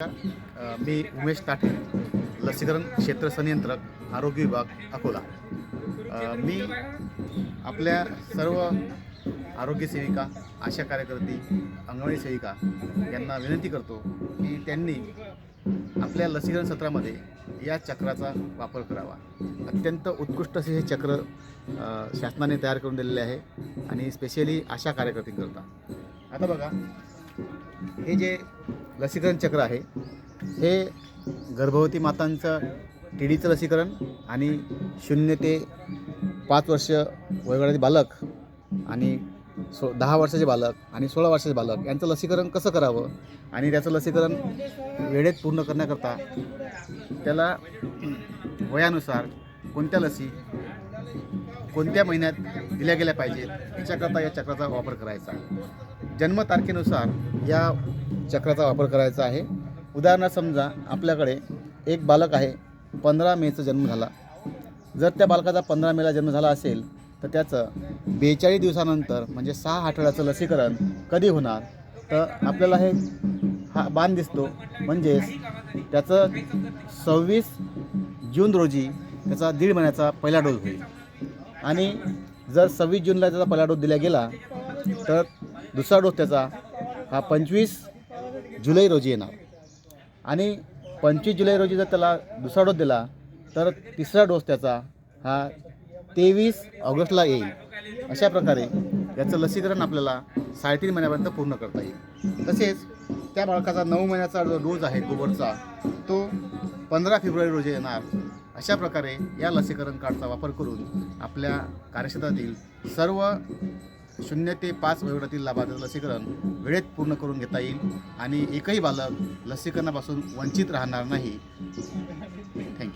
मी उमेश ताठे लसीकरण क्षेत्र संनियंत्रक आरोग्य विभाग अकोला. मी आपल्या सर्व आरोग्य सेविका आशा कार्यकर्ती अंगणवाडी सेविका यांना विनंती करतो की त्यांनी आपल्या लसीकरण सत्रामध्ये या चक्राचा वापर करावा. अत्यंत उत्कृष्ट असे हे चक्र शासनाने तयार करून दिलेले आहे आणि स्पेशली आशा कार्यकर्तींकरता आता बघा हे जे लसीकरण चक्र आहे. हे गर्भवती मातांचं टी डीचं लसीकरण आणि शून्य ते पाच वर्ष वयोगटाचे बालक आणि सो दहा वर्षाचे बालक आणि सोळा वर्षाचे बालक यांचं लसीकरण कसं करावं आणि त्याचं लसीकरण वेळेत पूर्ण करण्याकरता त्याला वयानुसार कोणत्या लसी कोणत्या महिन्यात दिल्या गेल्या पाहिजेत याच्याकरता या चक्राचा वापर करायचा. जन्मतारखेनुसार या चक्राचा वापर करायचा आहे. उदाहरणार्थ समजा आपल्याकडे एक बालक आहे पंधरा मेचा जन्म झाला. जर त्या बालकाचा पंधरा मेला जन्म झाला असेल तर त्याचं बेचाळीस दिवसानंतर म्हणजे सहा आठवड्याचं लसीकरण कधी होणार? तर आपल्याला हे हा बाण दिसतो. म्हणजेच त्याचं सव्वीस जून रोजी त्याचा दीड महिन्याचा पहिला डोस होईल. आणि जर सव्वीस जूनला त्याचा पहिला डोस दिला गेला तर दुसरा डोस त्याचा हा पंचवीस जुलै रोजी येणार. आणि पंचवीस जुलै रोजी जर त्याला दुसरा डोस दिला तर तिसरा डोस त्याचा हा तेवीस ऑगस्टला येईल. अशा प्रकारे याचं लसीकरण आपल्याला साडेतीन महिन्यापर्यंत पूर्ण करता येईल. तसेच त्या बाळकाचा नऊ महिन्याचा जो डोस आहे गोबरचा तो पंधरा फेब्रुवारी रोजी येणार. अशा प्रकारे या लसीकरण कार्डचा वापर करून आपल्या कार्यक्षेत्रातील सर्व शून्य ते पाच वयोगटातील लाभार्थ्याचं लसीकरण वेळेत पूर्ण करून घेता येईल आणि एकही बालक लसीकरणापासून वंचित राहणार नाही. थँक्यू